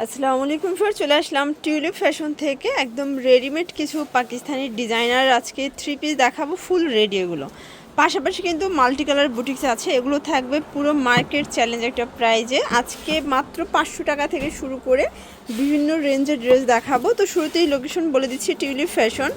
আসসালামু আলাইকুম ফর চলে আসলাম টিউলিপ ফ্যাশন থেকে। একদম রেডিমেড কিছু পাকিস্তানি ডিজাইনার আজকে থ্রি পিস দেখাবো ফুল রেডি এগুলো। পাশাপাশি কিন্তু মাল্টি কালার বুটিক্স আছে। এগুলো থাকবে পুরো মার্কেট চ্যালেঞ্জ একটা প্রাইজে আজকে মাত্র পাঁচশো টাকা থেকে শুরু করে বিভিন্ন রেঞ্জের ড্রেস দেখাবো। তো শুরুতেই লোকেশন বলে দিচ্ছি tulip fashion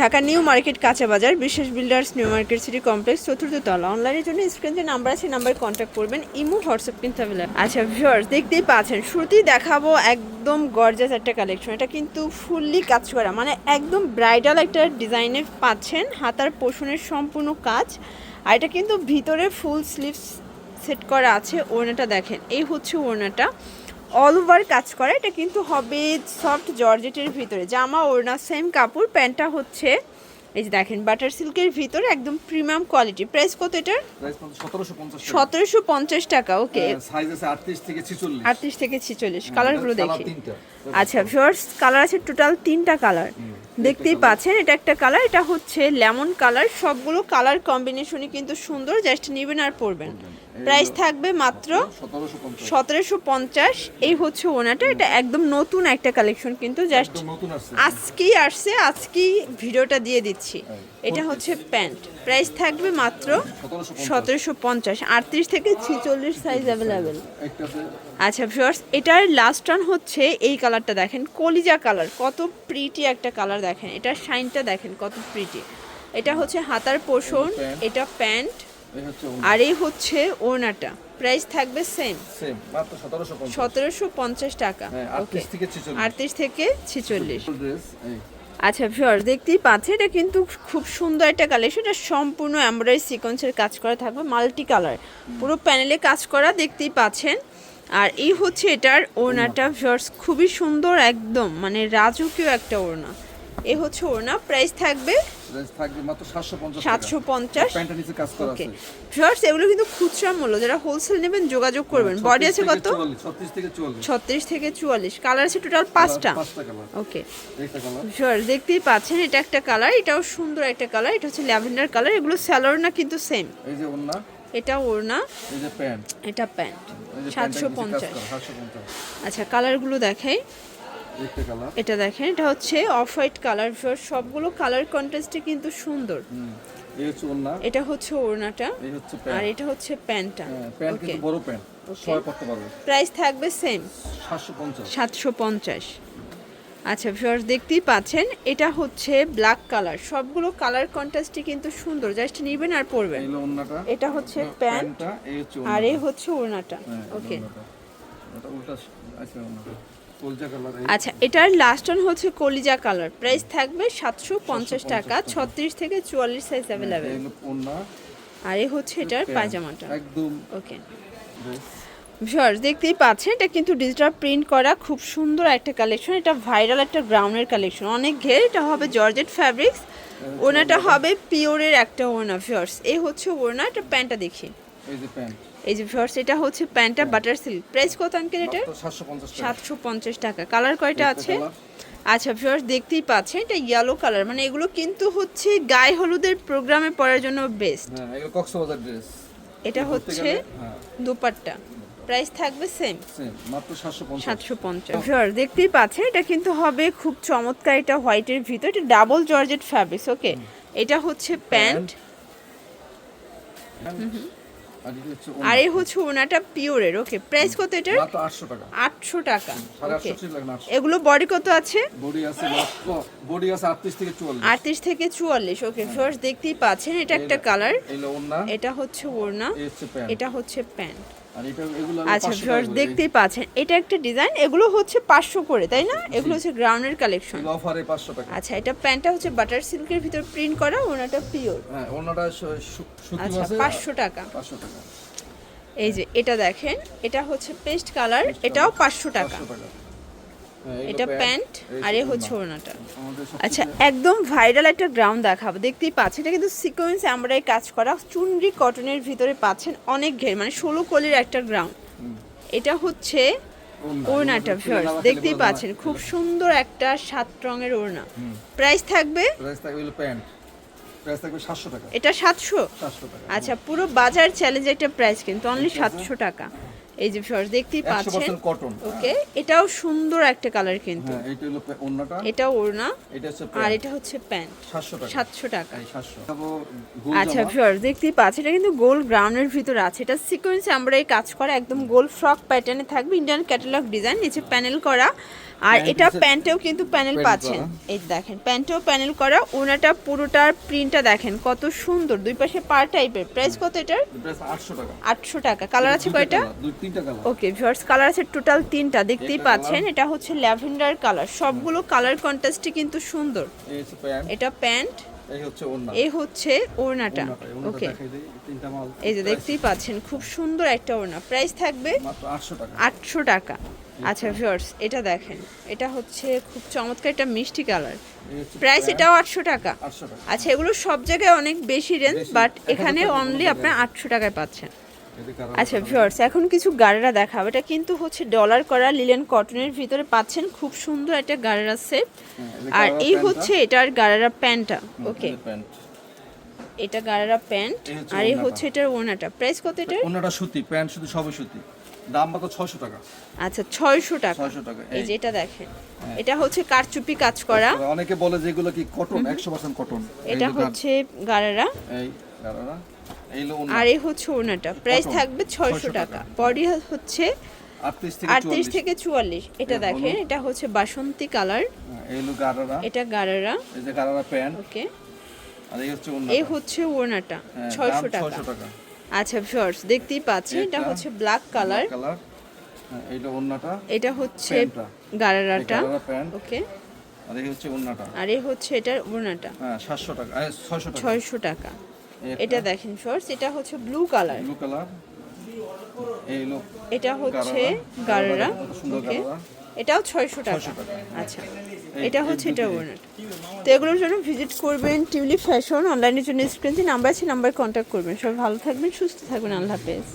Dhaka new market কাঁচা বাজার বিশেষ builders new market city complex, চতুর্থ তলা। অনলাইনের জন্য স্ক্রিন যে নাম্বার আছে নাম্বারে কন্ট্যাক্ট করবেন। ইমো হোয়াটসঅ্যাপ কিন্তু অ্যাভেলেবল আচ্ছা ভিউয়ার্স দেখতেই পাচ্ছেন শ্রুতি দেখাবো একদম গর্জাস একটা কালেকশন এটা কিন্তু ফুললি কাজ করা মানে একদম ব্রাইডাল একটা ডিজাইনে পাচ্ছেন, হাতার পোষণের সম্পূর্ণ কাজ। আর এটা কিন্তু ভিতরে ফুল স্লিভস সেট করা আছে, ওড়নাটা দেখেন। এই হচ্ছে ওড়নাটা। অল ওভার কাজ করা। এটা কিন্তু হবে সফট জর্জেটের ভিতরে। জামা ওড়না সেম কাপড় প্যান্টটা হচ্ছে এই যে দেখেন বাটার সিল্কের ভিতরে একদম প্রিমিয়াম কোয়ালিটি প্রাইস কত এটার? প্রাইস সতেরোশো পঞ্চাশ টাকা। ওকে সাইজ আছে আটত্রিশ থেকে ছিচল্লিশ। কালারগুলো কালার দেখি। আচ্ছা ভিউয়ার্স কালার আছে টোটাল তিনটা কালার দেখতেই পাচ্ছেন এটা একটা কালার এটা হচ্ছে লেমন কালার সবগুলো কালার কম্বিনেশনই কিন্তু সুন্দর জাস্ট নেবেন আর পরবেন। প্রাইস থাকবে মাত্র সতেরোশো পঞ্চাশ। এই হচ্ছে ওনাটা। এটা একদম নতুন একটা কালেকশন কিন্তু জাস্ট আজকেই আসছে আজকেই ভিডিওটা দিয়ে দিচ্ছি। এটা হচ্ছে প্যান্ট। প্রাইস থাকবে মাত্র সতেরোশো পঞ্চাশ। আটত্রিশ থেকে ছিচল্লিশ সাইজ অ্যাভেলেবেল আচ্ছা ভিউয়ার্স এটার লাস্ট টান হচ্ছে এই কালারটা দেখেন। কলিজা কালার কত প্রিটি একটা কালার দেখেন। এটার শাইনটা দেখেন কত প্রিটি এটা হচ্ছে হাতার পোষণ এটা প্যান্ট আর এই হচ্ছে ওড়নাটা। প্রাইস থাকবে সেম সতেরোশো পঞ্চাশ। টাকা। হ্যাঁ আটত্রিশ থেকে ছিচল্লিশ। আচ্ছা ভিউয়ার্স দেখতেই পাচ্ছেন এটা কিন্তু খুব সুন্দর একটা কালেকশন এটা সম্পূর্ণ এমব্রয়ডারি সিকোয়েন্সের কাজ করা থাকবে মাল্টি কালার পুরো প্যানেলে কাজ করা দেখতেই পাচ্ছেন। আর এই হচ্ছে এটার ওড়নাটা ভিউয়ার্স খুবই সুন্দর একদম মানে রাজকীয় একটা ওড়না। এই হচ্ছে ওড়না প্রাইস থাকবে সাতশো পঞ্চাশ ওকে এগুলো কিন্তু খুচরা মূল্য। যারা হোলসেল নেবেন যোগাযোগ করবেন। বডি আছে কত? ছত্রিশ থেকে চুয়াল্লিশ। কালার আছে টোটাল পাঁচটা। ওকে দেখতেই পাচ্ছেন এটা একটা কালার এটাও সুন্দর একটা কালার এটা হচ্ছে ল্যাভেন্ডার কালার এগুলো স্যালোর না কিন্তু সেম এটা ওড়না। এটা প্যান্ট সাতশো পঞ্চাশ। আচ্ছা কালারগুলো দেখাই। এটা দেখেন এটা হচ্ছে অফ হোয়াইট কালার সবগুলো কালার কন্ট্রাস্টে কিন্তু সুন্দর। এটা হচ্ছে ওড়নাটা আর এটা হচ্ছে প্যান্টটা। হ্যাঁ, প্যান্ট ওকে বড় প্যান্ট প্রাইস থাকবে সেম সাতশো পঞ্চাশ। আচ্ছা ভিউয়ার্স দেখতেই পাচ্ছেন এটা হচ্ছে ব্ল্যাক কালার সবগুলো কালার কন্ট্রাস্টে কিন্তু সুন্দর। জাস্ট নেবেন আর পরবেন। এটা হচ্ছে প্যান্ট এই হচ্ছে আর। এই হচ্ছে ওড়নাটা। হ্যাঁ, ওকে আচ্ছা এটার লাস্ট অন হচ্ছে কলিজা কালার। প্রাইস থাকবে সাতশো পঞ্চাশ টাকা ছত্রিশ থেকে চুয়াল্লিশ সাইজ অ্যাভেলেবেল আর এই হচ্ছে এটার পায়জামাটা। একদম। ওকে। ভিউয়ার্স দেখতেই পাচ্ছেন এটা কিন্তু ডিজিটাল প্রিন্ট করা খুব সুন্দর একটা কালেকশন এটা ভাইরাল একটা গ্রাউন্ডের কালেকশন অনেক ঘের এটা হবে জর্জেট ফ্যাব্রিক্স ওনাটা হবে পিওরের একটা ওনা ভিউয়ার্স এই হচ্ছে ওনা এটা প্যান্টটা দেখি। এই যে ভিউয়ার্স এটা হচ্ছে প্যান্টটা বাটার সিল্ক প্রাইস কত আঙ্কেল এটা? সাতশো পঞ্চাশ টাকা। কালার কয়টা আছে? আচ্ছা ভিউয়ার্স দেখতেই পাচ্ছেন এটা ইয়েলো কালার মানে এগুলো কিন্তু হচ্ছে গায়ে হলুদের প্রোগ্রামে পরার জন্য বেস্ট হ্যাঁ এগুলো কক্সবাজার ড্রেস এটা হচ্ছে হ্যাঁ। দুপাট্টা। প্রাইস থাকবে সেম সাতশো পঞ্চাশ। ভিউয়ার্স দেখতেই পাচ্ছেন এটা কিন্তু হবে খুব চমৎকার এটা হোয়াইটের ভিতর। এটা ডাবল জর্জেট ফ্যাব্রিক্স ওকে এটা হচ্ছে প্যান্ট আর এই হচ্ছে ওনাটা পিওরের ওকে। প্রাইস কত এটার? আটশো টাকা। আটশো টাকা এগুলো বডি কত আছে? বডি আছে বডি আছে আটত্রিশ থেকে চুয়াল্লিশ। আটত্রিশ থেকে চুয়াল্লিশ ওকে। ফার্স্ট দেখতেই পাচ্ছেন এটা একটা কালার এটা হচ্ছে ওড়না এটা হচ্ছে প্যান্ট। আচ্ছা ভিউয়ার্স দেখতেই পাচ্ছেন। এটা একটা ডিজাইন এগুলো হচ্ছে পাঁচশো করে তাই না? এগুলো হচ্ছে গ্রাউন্ডের কালেকশন অফারে পাঁচশো টাকা। আচ্ছা এটা প্যান্টটা হচ্ছে বাটার সিল্কের ভিতর প্রিন্ট করা ওনাটা পিওর হ্যাঁ ওনাটা সুতি আচ্ছা পাঁচশো টাকা। পাঁচশো টাকা। এই যে এটা দেখেন এটা হচ্ছে পেস্ট কালার এটাও পাঁচশো টাকা পাঁচশো টাকা হ্যাঁ, এগুলো এটা প্যান্ট আর এ হচ্ছে ওড়নাটা। আচ্ছা একদম ভাইরাল একটা গ্রাউন্ড দেখাবো। দেখতেই পাচ্ছেন এটা কিন্তু সিকোয়েন্স আমরা কাজ করা। চুনরি কটনের ভিতরে পাচ্ছেন অনেক ঘের মানে ষোলো কলির একটা গ্রাউন্ড এটা হচ্ছে ওড়নাটা এগুলো ভিউয়ার্স দেখতেই পাচ্ছেন খুব সুন্দর একটা সাত রঙের ওড়না। প্রাইস থাকবে? প্রাইস থাকবে প্যান্ট। এটা সাতশো? আচ্ছা পুরো বাজার চ্যালেঞ্জ একটা প্রাইস কিন্তু অনলি সাতশো টাকা। এই যে ভিউয়ার্স দেখতেই পাচ্ছেন। কটন ওকে এটাও সুন্দর একটা কালার কিন্তু। হ্যাঁ হলো ওড়নাটা। এটা ওড়না। এটা হচ্ছে আর এটা হচ্ছে প্যান্ট। সাতশো টাকা। আচ্ছা ভিউয়ার্স দেখতেই পাচ্ছেন এটা কিন্তু গোল গ্রাউন্ডের ভিতরে আছে। এটা সিকোয়েন্স আমরা এই কাজ করা একদম গোল ফ্রক প্যাটার্নে থাকবে। ইন্ডিয়ান ক্যাটালগ ডিজাইন নিচে প্যানেল করা। আর এটা প্যান্টেও কিন্তু প্যানেল পাচ্ছেন। এই দেখেন প্যান্টেও প্যানেল করা ওনাটা পুরোটার প্রিন্টটা দেখেন কত সুন্দর। দুই পাশে পার টাইপের। প্রাইস কত এটার? আটশো টাকা। কালার আছে কয়টা? দুই তিনটা কালার। ওকে ভিউয়ার্স কালার আছে টোটাল তিনটা। দেখতেই পাচ্ছেন এটা হচ্ছে ল্যাভেন্ডার কালার। সবগুলো কালার কন্ট্রাস্টে কিন্তু সুন্দর। এটা প্যান্ট। এই হচ্ছে ওড়নাটা। ওকে। এই যে দেখতেই পাচ্ছেন খুব সুন্দর একটা ওড়না। প্রাইস থাকবে আটশো টাকা। আচ্ছা। ভিউয়ার্স এটা দেখেন। এটা হচ্ছে খুব চমৎকার একটা মিষ্টি কালার। প্রাইস এটাও আটশো টাকা। আচ্ছা এগুলো সব জায়গায় অনেক বেশি রেঞ্জ বাট এখানে অনলি আপনার আটশো টাকায় পাচ্ছেন। আচ্ছা ভিউয়ার্স এখন কিছু গাড়েরা দেখাবো এটা কিন্তু হচ্ছে ডলার করা লিলেন কটনের ভিতরে পাচ্ছেন। খুব সুন্দর একটা গাড়েরা সেট হ্যাঁ, আর এই। হচ্ছে এটার গাড়েরা প্যান্টটা। ওকে এটা গাড়েরা প্যান্ট। আর এই। হচ্ছে এটার ওনাটা প্রাইস কত এটার? ওনাটা সুতি প্যান্ট শুধু সবই সুতি। দাম মাত্র ছশো টাকা। আচ্ছা ছয়শো টাকা। ছয়শো টাকা এই। যে এটা দেখেন। এটা হচ্ছে কারচুপি কাজ করা। অনেকে বলে যে এগুলো কি কটন একশো পার্সেন্ট কটন এটা হচ্ছে গাড়েরা। এই ওড়না আর এই হচ্ছে ওনাটা প্রাইস থাকবে ছয়শো টাকা। বডি হচ্ছে আটত্রিশ থেকে চুয়াল্লিশ। এটা দেখেন এটা হচ্ছে বাসন্তী কালার। হ্যাঁ, এটা গারারা। ওকে। এই হচ্ছে ওড়না ওড়নাটা। ছয়শো টাকা। আচ্ছা ভিউয়ার্স দেখতেই পাচ্ছেন এটা হচ্ছে ব্ল্যাক কালার ওড়নাটা। এটা হচ্ছে প্যান্টটা। এই গাড়ারাটা গারারা প্যান্ট। ওকে। আর এই হচ্ছে ওড়নাটা। আর এই হচ্ছে এটার ওড়নাটা। হ্যাঁ টাকা। ছয়শো টাকা। ছয়শো টাকা। এটা দেখেন শর্টস এটা হচ্ছে ব্লু কালার ব্লু কালার এই লোক এটা হচ্ছে গাররা ওকে এটাও ছয়শো টাকা। 600 টাকা। আচ্ছা। এটা হচ্ছে এটা। ওনার তো এগুলোর জন্য ভিজিট করবেন টিউলিপ ফ্যাশন অনলাইনের জন্য স্ক্রিন নাম্বার আছে নাম্বার কন্ট্যাক্ট করবেন। সবাই ভালো থাকবেন সুস্থ থাকবেন আল্লাহ হাফেজ।